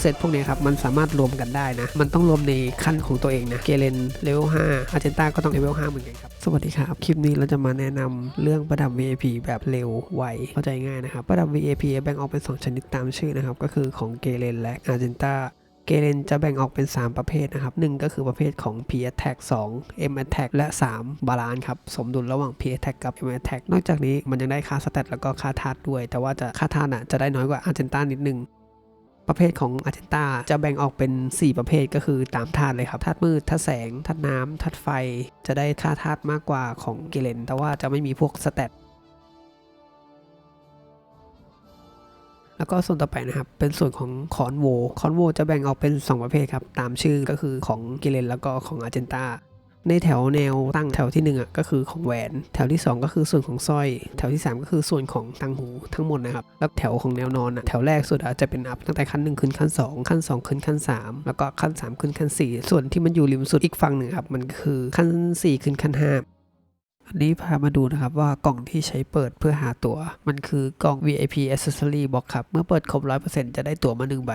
เซตพวกนี้ครับมันสามารถรวมกันได้นะ มันต้องรวมในขั้นของตัวเองนะเกเรนเลเวล5อาเจนต้าก็ต้องเลเวล5เหมือนกันครับ สวัสดีครับ คลิปนี้เราจะมาแนะนำเรื่องประดับ VIP แบบเร็วไวเข้าใจง่ายนะครับ ประดับ VIP แบ่งออกเป็น 2 ชนิดตามชื่อนะครับ ก็คือของเกเรนและอาเจนต้าเกเรนจะแบ่งออกเป็น 3 ประเภทนะครับหนึ่งก็คือประเภทของ P attack 2 M attack และ 3 บาลานครับ สมดุลระหว่าง P attack กับ M attack นอกจากนี้มันยังได้ค่าสเตตแล้วก็ค่าธาตุด้วย แต่ว่าจะค่าธาตุน่ะจะได้น้อยกว่าอาร์เจนต้านิดนึง ประเภทของอาร์เจนตาจะแบ่งออกเป็น 4 ประเภทก็คือตามธาตุเลยครับธาตุมืดธาตุแสงธาตุน้ำธาตุไฟ จะได้ค่าธาตุมากกว่าของเกเรนแต่ว่าจะไม่มีพวกสเตตแล้วก็ส่วนต่อไปนะครับ เป็นส่วนของคอนโว คอนโวจะแบ่งออกเป็น 2 ประเภทครับ ตามชื่อก็คือของกิเลนแล้วก็ของอาร์เจนตา ในแถวแนวตั้งแถวที่1อะก็คือของแหวน แถวที่ 2 ก็คือส่วนของสร้อย แถวที่ 3 ก็คือส่วนของตังหูทั้งหมดนะครับ แล้วแถวของแนวนอนอะแถวแรกสุดอาจจะเป็นอัพตั้งแต่ขั้น 1 ขึ้นขั้น 2 ขั้น 2 ขึ้นขั้น 3 แล้วก็ขั้น 3 ขึ้นขั้น 4 ส่วนที่มันอยู่ริมสุดอีกฝั่งหนึ่งครับมันคือขั้น 4 ขึ้นขั้น 5อันนี้พามาดูนะครับว่ากล่องที่ใช้เปิดเพื่อหาตัวมันคือกล่อง VIP Accessory Box ครับ เมื่อเปิดครบ 100%จะได้ตั๋วมา 1 ใบ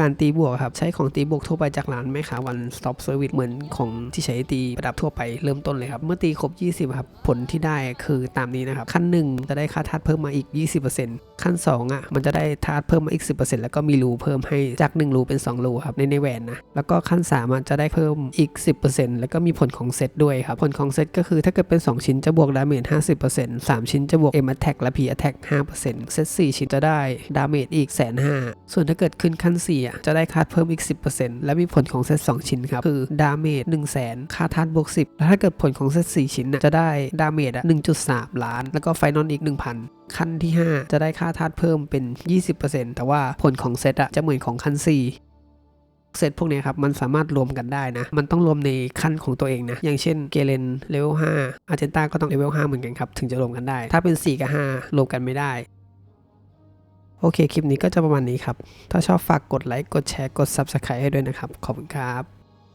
การตีบวกครับใช้ของตีบวกทั่วไปจากร้านแม่ค้าวัน Stop Service เหมือนของที่ใช้ตีประดับทั่วไปเริ่มต้นเลยครับ เมื่อตีครบ 20 ครับ ผลที่ได้คือตามนี้นะครับ ขั้น 1 จะได้ค่าทัดเพิ่มมาอีก 20% ขั้น 2 อะ มันจะได้ธาตุเพิ่มมาอีก 10%แล้วก็มีรูเพิ่มให้จาก 1 รูเป็น 2 รูครับในในแหวนนะ แล้วก็ขั้น3อะจะได้เพิ่มอีก 10%แล้วก็มีผลของเซตด้วยครับ ผลของเซตก็คือถ้าเกิดเป็น 2 ชิ้นจะบวกดาเมจ50% 3 ชิ้นจะบวก M attack แทกและ P attack 5%เซต4ชิ้นจะได้ดาเมจอีกแสนห้าส่วนถ้าเกิดขึ้นขั้น4อะจะได้ค่าเพิ่มอีก 10%และมีผลของเซต2ชิ้นครับคือดาเมจ1 0 0 0 0แสนค่าธาตุบวก10แล้วถ้าเกิดผลของเซต4ชิ้นน่ะจะได้ดาเมจอะ1.3 ล้าน แล้วก็ไฟนอลอีก 1,000 ขั้นที่ 5 จะได้ค่าธาตุเพิ่มเป็น 20%แต่ว่าผลของเซตอะจะเหมือนของขั้น 4เซตพวกนี้ครับ มันสามารถรวมกันได้นะ มันต้องรวมในขั้นของตัวเองนะ อย่างเช่นเกเรนเลเวล5อาร์เจนตาก็ต้องเลเวล5เหมือนกันครับ ถึงจะรวมกันได้ ถ้าเป็น 4 กับ 5 รวมกันไม่ได้ โอเค คลิปนี้ก็จะประมาณนี้ครับ ถ้าชอบฝากกดไลค์ กดแชร์ กด Subscribe ให้ด้วยนะครับ ขอบคุณครับ